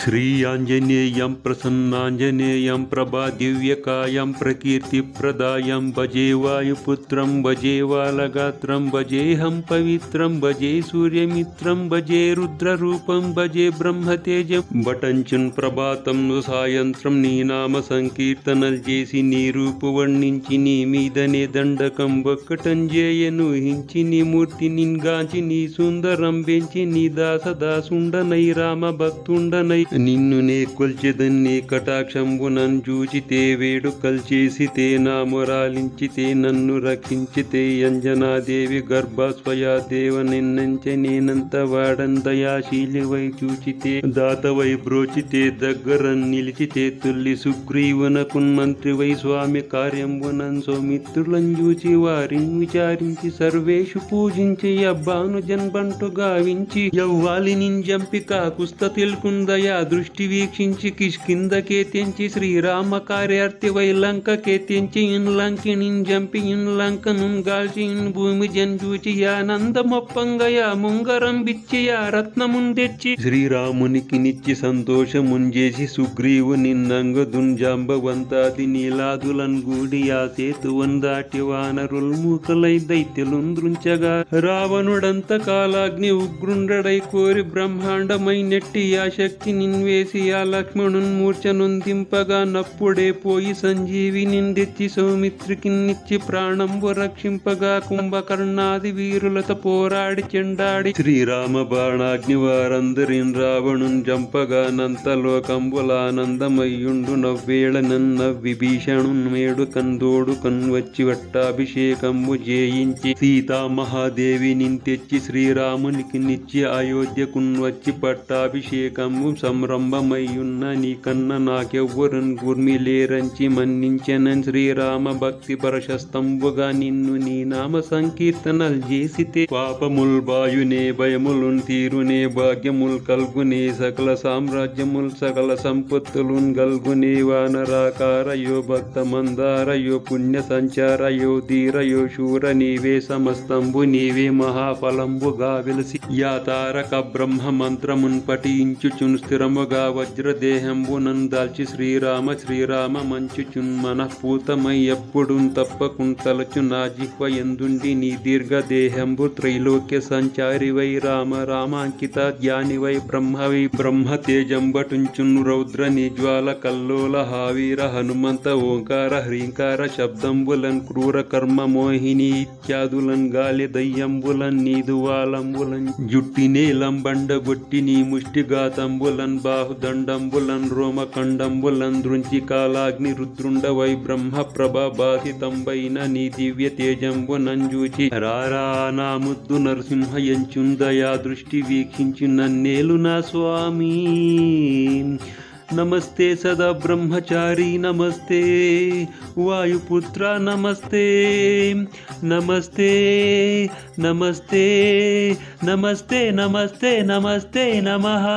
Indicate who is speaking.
Speaker 1: श्रीयाञ्जनेयं प्रसन्नाञ्जनेयं प्रभादिव्यकायं प्रकीर्तिप्रदायं भजे वायुपुत्रं भजे बालगात्रं भजेऽहं पवित्रं भजे सूर्यमित्रं भजे रुद्ररूपं भजे బ్రహ్మతేజం బటంచున్ ప్రభాతం సాయంత్రం నీ నామ సంకీర్తనలు చేసి నీ రూపు వర్ణించి నీ మీదనే దండకం ఒక్కటం చేయను హించి నీ మూర్తి నిన్గాంచి నీ సుందరం పెంచి నీ దాస దాసుండనై రామ భక్తుండనై నిన్ను నే కొల్చెదన్ని కటాక్షంబునన్ చూచితే వేడుకల్ చేసితే నా మొరాలించితే నన్ను రక్షించితే అంజనాదేవి గర్భస్వయా దేవ నిన్నంచె నేనంత వాడన్ దయాశీలి వై చూచితే దాతవై బ్రోచితే దగ్గర నిలిచితే తుల్లి సుగ్రీవనకున్ మంత్రి వై స్వామి కార్యంబునన్ సౌమిత్రులం చూచి వారిని విచారించి సర్వేషు పూజించి అబ్బాను జన్బంటు గావించి యవ్వాలి నింజంపి కాకుస్త తెలుకుందయా దృష్టి వీక్షించి కిష్కిందకే తెంచి శ్రీరామ కార్యార్థి వైలంక లంకకే తెంచి ఇన్ లంకిణిన్ జంపి ఇన్ లంకను గాల్చి ఇన్ భూమి జంజూచి యానందమొప్పంగయా ముంగరం బిచ్చియా రత్నముందెచ్చి శ్రీరామునికి నిచ్చి సంతోషముంజేసి సుగ్రీవు నిన్నంగదున్ వంతాది నీలాదులన్ గూడి ఆ సేతువన్ దాటి వానరుల్ మూకలై దైత్యులుంద్రుంచగా రావణుడంత కాలాగ్ని ఉగ్రుండడై కోరి బ్రహ్మాండమై నెట్టి ఆ శక్తిని నిన్వేసి ఆ లక్ష్మణున్ మూర్ఛనుందింపగా నప్పుడే పోయి సంజీవి తెచ్చి సౌమిత్రికి నిచ్చి ప్రాణంబు రక్షింపగా కుంభకర్ణాది వీరులత పోరాడి చెండాడి శ్రీరామ బాణాగ్ని వారందరిన్ రావణున్ జంపగా నంతలోకంబులానందమయ్యుండు నవ్వేళ నన్న విభీషణున్ మేడు కందోడు కన్వచ్చి వట్టాభిషేకంబు జయించి సీతామహాదేవి నింతెచ్చి శ్రీరామునికి నిచ్చి అయోధ్యకున్ వచ్చి పట్టాభిషేకము సంరంభమయ్యున్న నీకన్న నాకెవ్వరున్ గుర్మి లేరంచి మన్నించెనన్ శ్రీరామ భక్తి పరశస్తంబుగా నిన్ను నీ నామ సంకీర్తనలు చేసితే పాపముల్ బాయునే భయములున్ తీరునే భాగ్యముల్ కల్గునే సకల సామ్రాజ్యముల్ సకల సంపత్తులున్ గల్గునే వానరాకారయో భక్త మందారయో పుణ్య సంచారయో ధీరయో శూర నీవే సమస్తంబు నీవే మహాఫలంబుగా వెలసి యా తారక బ్రహ్మ మంత్రమున్ పఠించుచున్ స్థిర వజ్రదేహంబునన్ నందాల్చి శ్రీరామ శ్రీరామ మంచుచున్ మనఃపూతమై ఎప్పుడు తప్పకుంతలచు నా జిహ్వ ఎందుండి నీ దీర్ఘ దేహంబు త్రైలోక్య సంచారి వై రామ రామాంకిత ధ్యాని వై బ్రహ్మ బ్రహ్మ తేజంబటుంచున్ రౌద్ర నిజ్వాల కల్లోల హావీర హనుమంత ఓంకార హ్రీంకార శబ్దంబులన్ క్రూర కర్మ మోహిని ఇత్యాదులన్ గాలి దయ్యంబులన్ నీదువాలంబులన్ జుట్టి లంబండ గొట్టి నీ ముష్టిఘాతంబులన్ బాహుదండంబులన్ రోమకండంబులన్ దృంచి కాలాగ్ని రుద్రుండ వై బ్రహ్మ ప్రభ బాధితంబైన నీ దివ్య తేజంబు నంజూచి రారా నా ముద్దు నరసింహ ఎంచుందయా దృష్టి వీక్షించి నన్నేలు నా స్వామీ. नमस्ते सदा ब्रह्मचारी नमस्ते। वायुपुत्र नमस्ते। नमस्ते नमस्ते नमस्ते नमस्ते नमस्ते नमः।